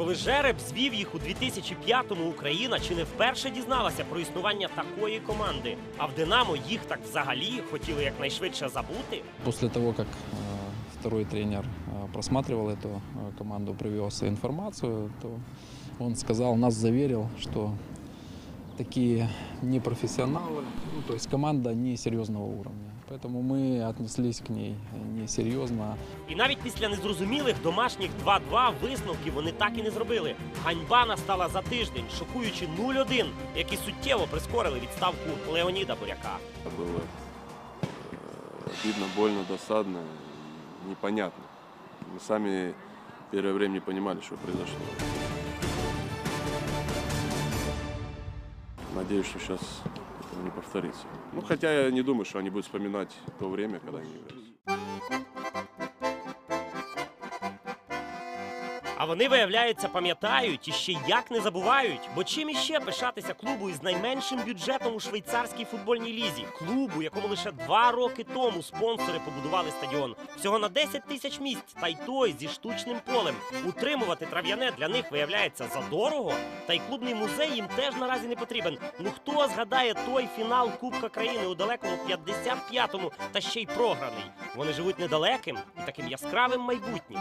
Коли жереб звів їх у 2005-му, Україна чи не вперше дізналася про існування такої команди. А в Динамо їх так взагалі хотіли якнайшвидше забути. После того, как э, второй тренер э, просматривал эту э, команду, привез информацию, то он сказал, нас заверил, что такие непрофессионалы, ну, то есть команда несерьезного уровня. Поэтому мы отнеслись к ней несерьезно. І навіть після незрозумілих домашніх 2-2 висновків вони так і не зробили. Ганьба настала за тиждень, шокуючи 0-1, які суттєво прискорили відставку Леоніда Буряка. Было э, обидно, больно, досадно, непонятно. Мы сами первое время не понимали, что произошло. Надеюсь, что сейчас не повторится. Ну, хотя я не думаю, что они будут вспоминать то время, когда они играли. А вони, виявляється, пам'ятають і ще як не забувають. Бо чим іще пишатися клубу із найменшим бюджетом у швейцарській футбольній лізі, клубу, якому лише два роки тому спонсори побудували стадіон. Всього на 10 тисяч місць, та й той зі штучним полем. Утримувати трав'яне для них виявляється задорого. Та й клубний музей їм теж наразі не потрібен. Ну хто згадає той фінал Кубка країни у далекому 55-му та ще й програний? Вони живуть недалеким і таким яскравим майбутнім.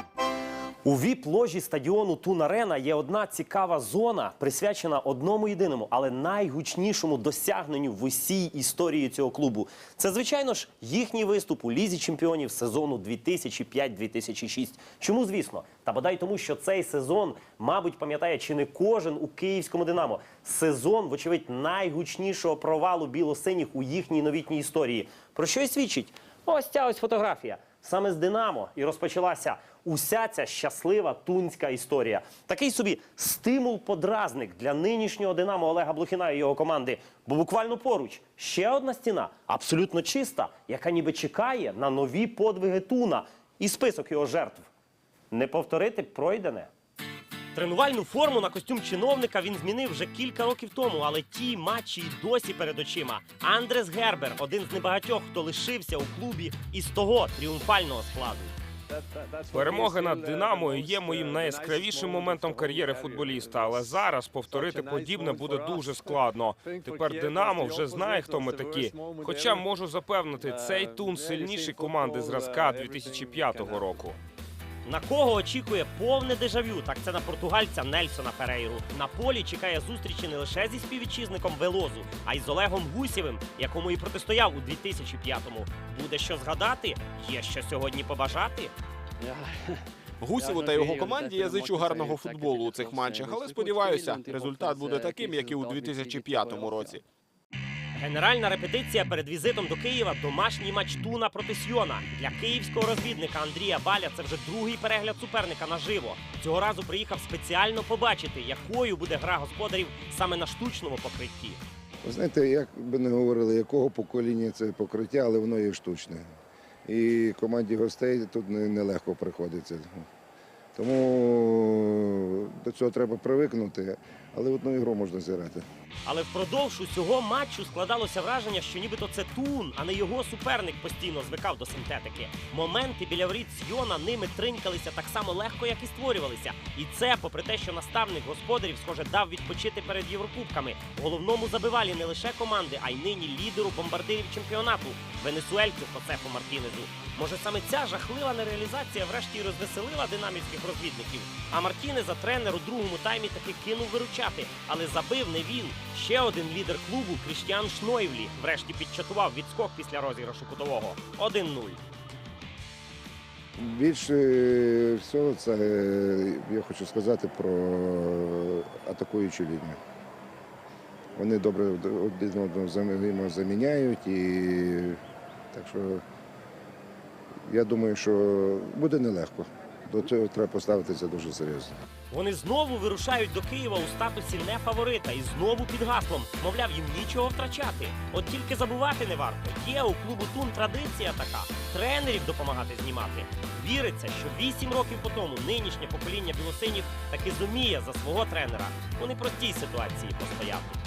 У віп-ложі стадіону Тун-Арена є одна цікава зона, присвячена одному єдиному, але найгучнішому досягненню в усій історії цього клубу. Це, звичайно ж, їхній виступ у лізі чемпіонів сезону 2005-2006. Чому, звісно? Та бодай тому, що цей сезон, мабуть, пам'ятає чи не кожен у київському Динамо. Сезон, вочевидь, найгучнішого провалу білосиніх у їхній новітній історії. Про що й свідчить? Ось ця ось фотографія. Саме з Динамо і розпочалася уся ця щаслива тунська історія. Такий собі стимул-подразник для нинішнього Динамо Олега Блохіна і його команди. Бо буквально поруч ще одна стіна, абсолютно чиста, яка ніби чекає на нові подвиги Туна і список його жертв. Не повторити пройдене. Тренувальну форму на костюм чиновника він змінив вже кілька років тому, але ті матчі й досі перед очима. Андрес Гербер один з небагатьох, хто лишився у клубі із того тріумфального складу. Перемоги над Динамою є моїм найяскравішим моментом кар'єри футболіста, але зараз повторити подібне буде дуже складно. Тепер Динамо вже знає, хто ми такі. Хоча можу запевнити, цей тун сильніший команди зразка 2005 року. На кого очікує повне дежавю? Так це на португальця Нельсона Ферейру. На полі чекає зустрічі не лише зі співвітчизником Велозу, а й з Олегом Гусєвим, якому і протистояв у 2005-му. Буде що згадати, є що сьогодні побажати. Гусєву та його команді я зичу гарного футболу у цих матчах, але сподіваюся, результат буде таким, як і у 2005 році. Генеральна репетиція перед візитом до Києва домашній матч Туна проти Сьйона. Для київського розвідника Андрія Баля це вже другий перегляд суперника наживо. Цього разу приїхав спеціально побачити, якою буде гра господарів саме на штучному покритті. Ви знаєте, як би не говорили, якого покоління це покриття, але воно є штучне. І команді гостей тут не- нелегко приходиться. Тому до цього треба привикнути, але одну ігру можна зіграти. Але впродовж усього матчу складалося враження, що нібито це Тун, а не його суперник постійно звикав до синтетики. Моменти біля воріт Сьйона ними тринькалися так само легко, як і створювалися. І це попри те, що наставник господарів, схоже, дав відпочити перед Єврокубками. Головному забивалі не лише команди, а й нині лідеру бомбардирів чемпіонату венесуельцю Хосефу Мартінезу. Може, саме ця жахлива нереалізація врешті й розвеселила динамівських розвідників. А Мартінеза тренер у другому таймі таки кинув виручати, але забив не він. Ще один лідер клубу Кріштіан Шнойвлі врешті підчатував відскок після розіграшу кутового 1-0. Більше всього це е, я хочу сказати про атакуючу лінію. Вони добре один одного заміняють і так що я думаю, що буде нелегко. До цього треба поставитися дуже серйозно. Вони знову вирушають до Києва у статусі не фаворита і знову під гаслом. Мовляв, їм нічого втрачати. От тільки забувати не варто. Є у клубу Тун традиція така тренерів допомагати знімати. Віриться, що вісім років по тому нинішнє покоління білосинів таки зуміє за свого тренера у непростій ситуації постояти.